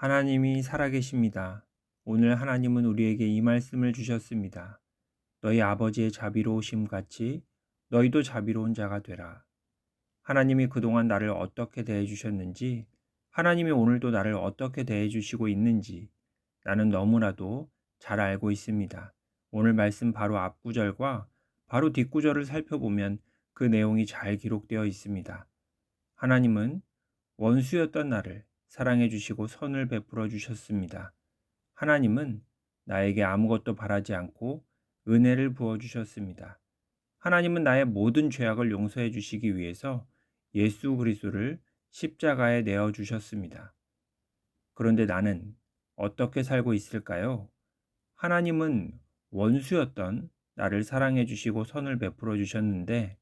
하나님이 살아계십니다. 오늘 하나님은 우리에게 이 말씀을 주셨습니다. 너희 아버지의 자비로우심 같이 너희도 자비로운 자가 되라. 하나님이 그동안 나를 어떻게 대해 주셨는지, 하나님이 오늘도 나를 어떻게 대해 주시고 있는지 나는 너무나도 잘 알고 있습니다. 오늘 말씀 바로 앞구절과 바로 뒷구절을 살펴보면 그 내용이 잘 기록되어 있습니다. 하나님은 원수였던 나를 사랑해 주시고 선을 베풀어 주셨습니다. 하나님은 나에게 아무것도 바라지 않고 은혜를 부어 주셨습니다. 하나님은 나의 모든 죄악을 용서해 주시기 위해서 예수 그리스도를 십자가에 내어 주셨습니다. 그런데 나는 어떻게 살고 있을까요? 하나님은 원수였던 나를 사랑해 주시고 선을 베풀어 주셨는데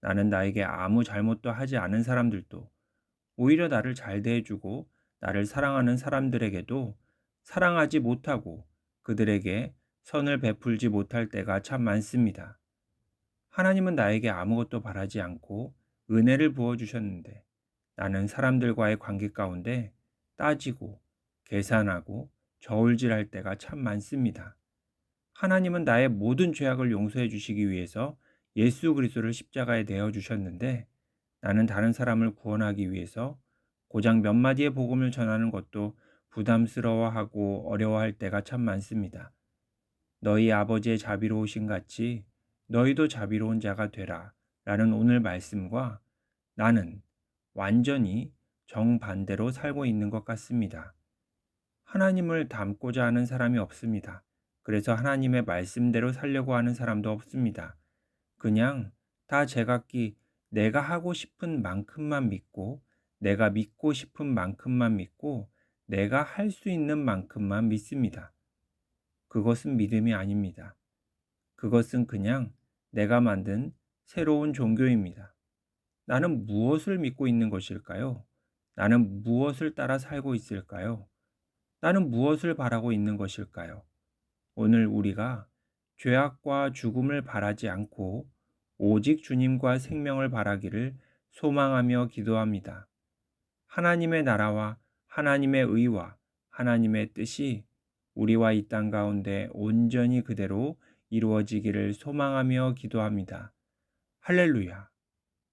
나는 나에게 아무 잘못도 하지 않은 사람들도 오히려 나를 잘 대해주고 나를 사랑하는 사람들에게도 사랑하지 못하고 그들에게 선을 베풀지 못할 때가 참 많습니다. 하나님은 나에게 아무것도 바라지 않고 은혜를 부어주셨는데 나는 사람들과의 관계 가운데 따지고 계산하고 저울질할 때가 참 많습니다. 하나님은 나의 모든 죄악을 용서해 주시기 위해서 예수 그리스도를 십자가에 내어 주셨는데 나는 다른 사람을 구원하기 위해서 고작 몇 마디의 복음을 전하는 것도 부담스러워하고 어려워할 때가 참 많습니다. 너희 아버지의 자비로우신 같이 너희도 자비로운 자가 되라 라는 오늘 말씀과 나는 완전히 정반대로 살고 있는 것 같습니다. 하나님을 닮고자 하는 사람이 없습니다. 그래서 하나님의 말씀대로 살려고 하는 사람도 없습니다. 그냥 다 제각기 내가 하고 싶은 만큼만 믿고 내가 믿고 싶은 만큼만 믿고 내가 할 수 있는 만큼만 믿습니다. 그것은 믿음이 아닙니다. 그것은 그냥 내가 만든 새로운 종교입니다. 나는 무엇을 믿고 있는 것일까요? 나는 무엇을 따라 살고 있을까요? 나는 무엇을 바라고 있는 것일까요? 오늘 우리가 죄악과 죽음을 바라지 않고 오직 주님과 생명을 바라기를 소망하며 기도합니다. 하나님의 나라와 하나님의 의와 하나님의 뜻이 우리와 이 땅 가운데 온전히 그대로 이루어지기를 소망하며 기도합니다. 할렐루야.